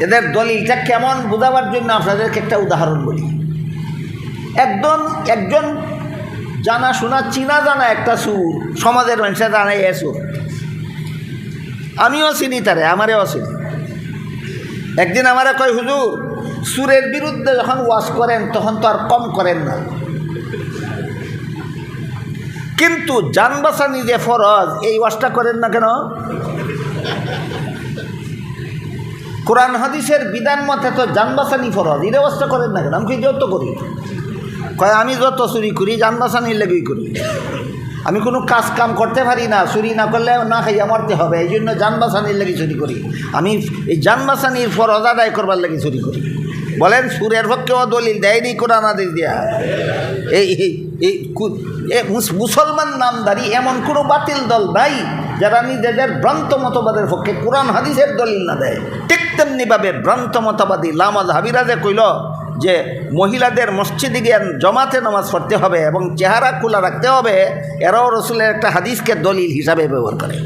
এদের দলিলটা কেমন বোঝাবার জন্য আপনাদেরকে একটা উদাহরণ বলি। একজন একজন জানা শোনা, চিনা জানা একটা সুর, সমাজের মানুষের জানাই সুর। আমিও চিনি তারে, আমারেও চিনি। একদিন আমারে কয়, হুজুর, সুরের বিরুদ্ধে যখন ওয়াশ করেন, তখন তো আর কম করেন না। কিন্তু যান বাঁচানি যে ফরজ, এই ওয়াশটা করেন না কেন? কোরআন হাদিসের বিধান মতে তো যান বাঁচানি ফরজ। এই ব্যবস্থা করেন না কেন? আমি যত করি। কয়, আমি যত চুরি করি যান বাঁচানির লেগেই করি। আমি কোনো কাজ কাম করতে পারি না, চুরি না করলে না খাইয়া মরতে হবে। এই জন্য যান বাঁচানির লেগে চুরি করি। আমি এই যান বাঁচানির ফরজ আদায় করবার লেগে চুরি করি। বলেন, সুরের পক্ষেও দলিল দেয়নি কোরআন আদেশ দিয়া। এই মুসলমান নামদারি এমন কোনো বাতিল দল নাই যারা নিজেদের ভ্রান্ত মতবাদের পক্ষে কোরআন, হাদিসের দলিল না দেয়, ঠিক তেমনিভাবে ভ্রান্ত মতবাদী লামাজ হাবিরাজে কইল যে মহিলাদের মসজিদে গিয়ে জমাতে নামাজ পড়তে হবে এবং চেহারা খোলা রাখতে হবে। এরাও রসুলের একটা হাদিসকে দলিল হিসাবে ব্যবহার করে।